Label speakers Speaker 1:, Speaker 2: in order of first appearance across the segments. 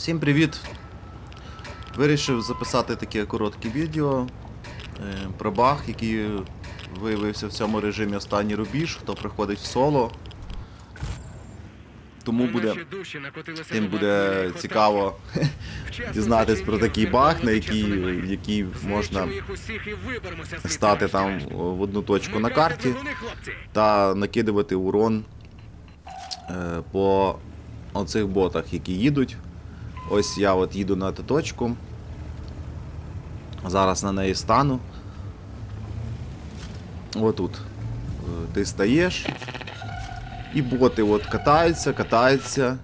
Speaker 1: Всім привіт! Вирішив записати таке коротке відео е, про баг, який виявився в цьому режимі останній рубіж, хто приходить в соло. Тому буде, тим буде цікаво дізнатись про такий баг, на який, який можна стати там в одну точку на карті та накидувати урон е, по оцих ботах, які їдуть. Ось я от їду на ту точку. Зараз на неї стану. Отут. Е, Ти стаєш. І боти от катаються, катаються.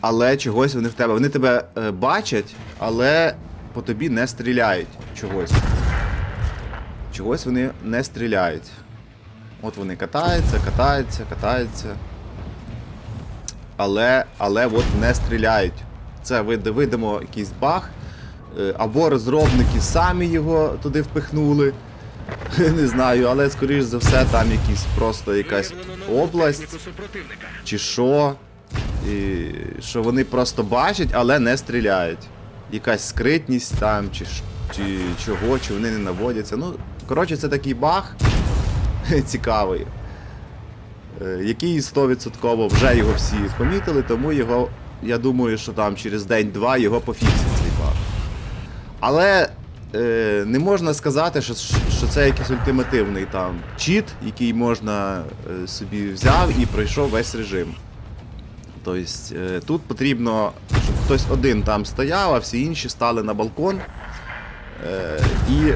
Speaker 1: Але чогось вони в тебе. Вони тебе е, бачать, але по тобі не стріляють чогось. Чогось вони не стріляють. От вони катаються, катаються, катаються. Але, але от не стріляють. Це видимо якийсь баг. Е, Або розробники самі його туди впихнули. Не знаю, але скоріш за все там якісь просто якась область чи що. І, що вони просто бачать, але не стріляють. Якась скритність там, чи, чи чого, чи вони не наводяться. Ну, коротше, це такий баг цікавий. е, Який 100% вже його всі помітили, тому його, я думаю, що там через день-два його пофіксять цей баг. Але е, не можна сказати, що, що це якийсь ультимативний там чіт, який можна е, собі взяв і пройшов весь режим. Тобто е, тут потрібно, щоб хтось один там стояв, а всі інші стали на балкон. Е, і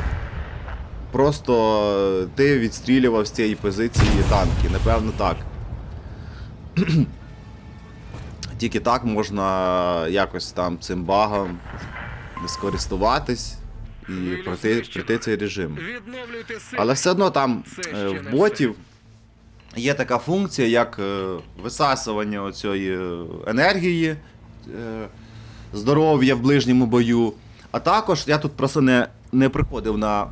Speaker 1: просто ти відстрілював з цієї позиції танки. Напевно, так. Тільки так можна якось там цим багом скористуватись і пройти, пройти цей режим. Але все одно там е, в ботів є така функція, як е, висасування оцієї е, енергії, е, здоров'я в ближньому бою. А також я тут просто не, не приходив на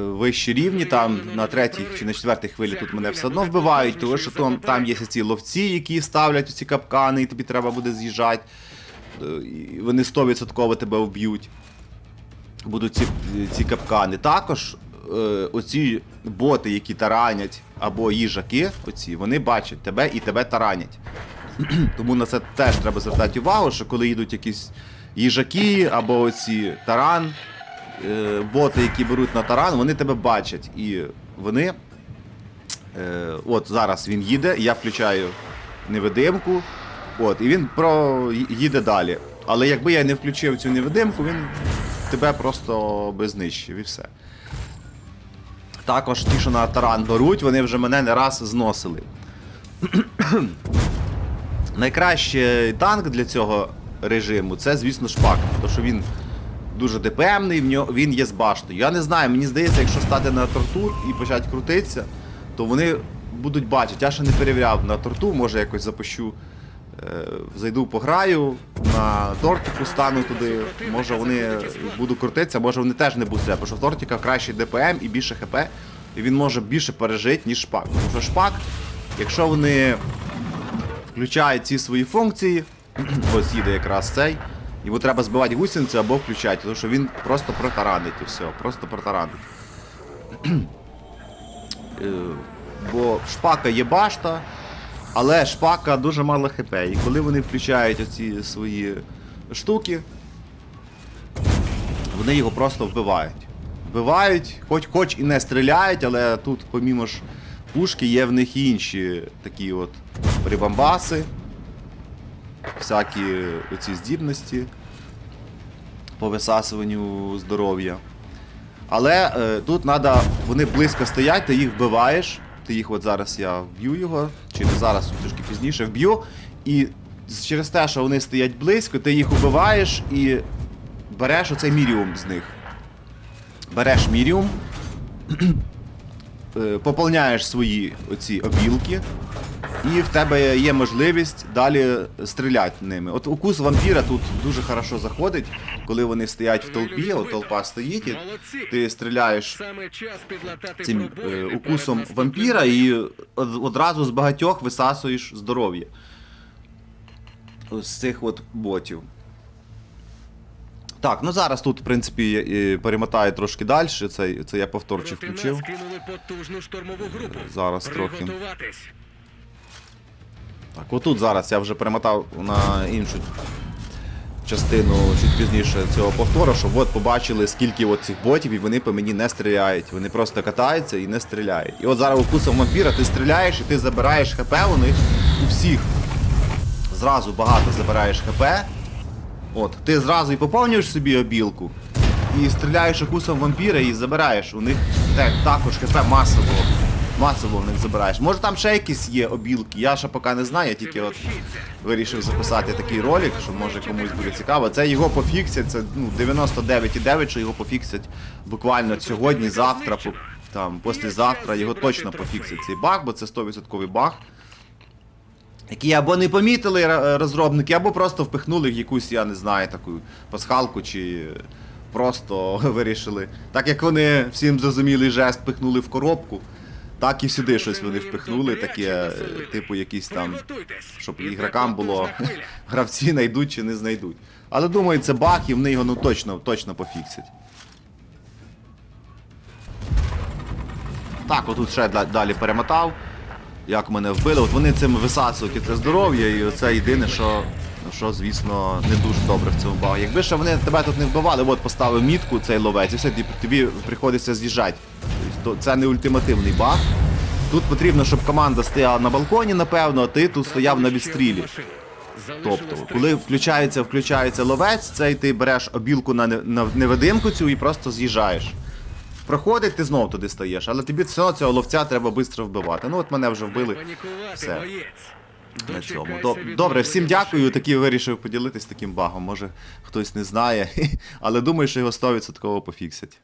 Speaker 1: вищі рівні, там на третій чи на четвертій хвилі тут мене все одно вбивають, тому що там, там є ці ловці, які ставлять ці капкани, і тобі треба буде з'їжджати. Е, і Вони 100% тебе вб'ють будуть ці, ці капкани. Також е, оці боти, які таранять, або їжаки, оці, вони бачать тебе і тебе таранять. Тому на це теж треба звертати увагу, що коли йдуть якісь їжаки або оці таран, е, боти, які беруть на таран, вони тебе бачать. І вони. Е, от зараз він їде, я включаю невидимку. От, і він про їде далі. Але якби я не включив цю невидимку, він тебе просто би знищив і все. Також ті, що на таран беруть, вони вже мене не раз зносили. Найкращий танк для цього режиму це, звісно, шпак, тому що він дуже ДПМний, в нього, він є з баштою. Я не знаю, мені здається, якщо стати на торту і почати крутитися, то вони будуть бачити. Я ще не перевіряв на торту, може якось запущу. е, Зайду пограю, на тортику стану туди, може вони буду крутитися, може вони теж не будуть тому що в тортика кращий ДПМ і більше ХП, і він може більше пережити, ніж шпак. Тому що шпак, якщо вони включають ці свої функції, ось їде якраз цей, йому треба збивати гусеницю або включати, тому що він просто протаранить і все, просто протаранить. Е, Бо шпака є башта, але шпака дуже мало хп. І коли вони включають оці свої штуки, вони його просто вбивають. Вбивають, хоч, хоч і не стріляють, але тут, помімо ж пушки, є в них інші такі от прибамбаси, всякі оці здібності по висасуванню здоров'я. Але е, тут треба, вони близько стоять, ти їх вбиваєш. Ти їх от зараз я вб'ю його, чи не зараз, трошки пізніше вб'ю. І через те, що вони стоять близько, ти їх вбиваєш і береш оцей міріум з них. Береш міріум, поповняєш свої оці обілки, і в тебе є можливість далі стріляти ними. От укус вампіра тут дуже хорошо заходить, коли вони стоять в толпі, от толпа стоїть, і ти стріляєш цим е, укусом вампіра і одразу з багатьох висасуєш здоров'я. з цих от ботів. Так, ну зараз тут, в принципі, перемотаю трошки далі. Це, це я повторчик включив.
Speaker 2: потужну штурмову групу.
Speaker 1: Зараз трохи. Так, отут зараз я вже перемотав на іншу частину чуть пізніше цього повтору, щоб от побачили, скільки от цих ботів, і вони по мені не стріляють. Вони просто катаються і не стріляють. І от зараз укусом вампіра ти стріляєш і ти забираєш ХП у них у всіх. Зразу багато забираєш ХП. От, ти зразу і поповнюєш собі обілку, і стріляєш укусом вампіра і забираєш. У них те, також ХП масово. Масово в них забираєш. Може там ще якісь є обілки, я ще поки не знаю, я тільки от вирішив записати такий ролик, що може комусь буде цікаво. Це його пофіксять, це ну, 99,9, що його пофіксять буквально сьогодні, завтра, там, післязавтра його точно пофіксять цей баг, бо це 100% баг. Які або не помітили розробники, або просто впихнули в якусь, я не знаю, таку пасхалку, чи просто вирішили. Так як вони всім зрозумілий жест впихнули в коробку, так і сюди щось вони впихнули, таке, е, типу, якісь там, щоб ігрокам було гравці знайдуть чи не знайдуть. Але думаю, це баг, і вони його ну точно, точно пофіксять. Так, отут ще далі перемотав. Як мене вбили. От вони цим висасують і це здоров'я, і це єдине, що, що, звісно, не дуже добре в цьому багу. Якби ще вони тебе тут не вбивали, от поставив мітку цей ловець, і все, тобі, приходиться з'їжджати. Тобто це не ультимативний баг. Тут потрібно, щоб команда стояла на балконі, напевно, а ти тут стояв на відстрілі. Тобто, коли включається, включається ловець, цей ти береш обілку на невидимку цю і просто з'їжджаєш. Проходить, ти знову туди стаєш, але тобі все одно цього ловця треба швидко вбивати. Ну от мене вже вбили. Все. На цьому. Добре, всім дякую. Такі вирішив поділитись таким багом. Може хтось не знає, але думаю, що його 100% пофіксять.